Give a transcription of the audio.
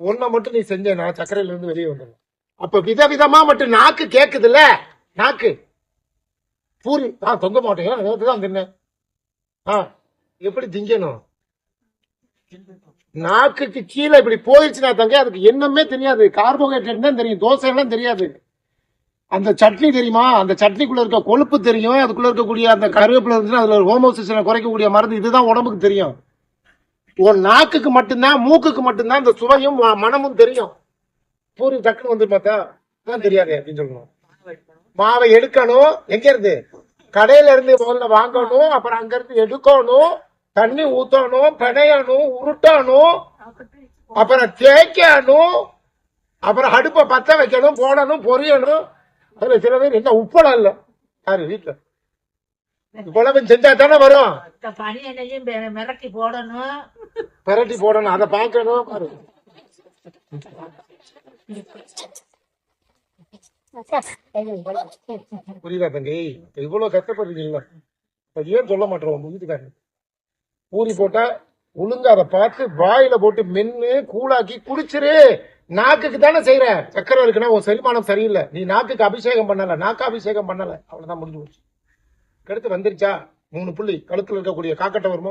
ஒன்ன மட்டும் நீ செஞ்சேனா சர்க்கரையில இருந்து வெளியே வந்துடும் அப்ப விதவிதமா மட்டும் நாக்கு கேட்குதுல்ல நாக்கு. பூரி. ஆ தொங்க மாட்டேங்க நேற்று தான் தின்னேன். ஆ எப்படி திங்கணும்? நாக்குக்கு கீழே இப்படி போயிடுச்சுன்னா தங்க அதுக்கு என்னமே தெரியாது. கார்போஹைட்ரேட் தான் தெரியும். தோசை எல்லாம் தெரியாது. அந்த சட்னி தெரியுமா? அந்த சட்னிக்குள்ள இருக்க கொழுப்பு தெரியும். அதுக்குள்ள இருக்கக்கூடிய அந்த கருவேப்பிலை இருந்துச்சுன்னா அதுல ஹோமோசிஸ்டனை குறைக்கக்கூடிய மருந்து இதுதான் உடம்புக்கு தெரியும். உன் நாக்குக்கு மட்டும்தான் மூக்குக்கு மட்டும்தான் இந்த சுவையும் மனமும் தெரியும். பூரி டக்குன்னு வந்து பார்த்தா தான் தெரியாது அப்படின்னு சொல்லணும். மாவை எடுக்கணும். எங்க இருந்து? கடையில இருந்து முதல்ல வாங்கணும் அப்புறம் அங்க இருந்து எடுக்கணும் தண்ணி ஊத்தணும் பிணையணும் உருட்டணும் அப்புறம் தேய்க்கணும் அப்புறம் அடுப்பை பத்த வைக்கணும் போடணும் பொரியணும். அதுல சில பேர் என்ன உப்படம் இல்லை. யாரு வீட்டுல இவ்வளவு செஞ்சா தானே வரும். இந்த பனி எண்ணெயும் பெ- மிரட்டி போடணும். பெரட்டி போடணும். அதை பார்க்கணும் பாரு. புரியுதா தங்கி? இவ்வளவு கஷ்டப்படுறீங்கல்ல அது ஏன் சொல்ல மாட்டோம் உங்க வீட்டுக்காரங்க பூரி போட்டா ஒழுங்கா அதை பார்த்து வாயில போட்டு மென்னு கூழாக்கி குடிச்சிரு. நாக்குக்கு தானே செய்யற சக்கரை இருக்குன்னா உன் செரிமானம் சரியில்லை. நீ நாக்குக்கு அபிஷேகம் பண்ணல. நாக்கு அபிஷேகம் பண்ணல. அவ்வளவுதான் முடிஞ்சு போச்சு. கடுத்து வந்துருச்சா? மூணு புள்ளி. கழுத்தில் இருக்கக்கூடிய காக்கட்டை வருமோ?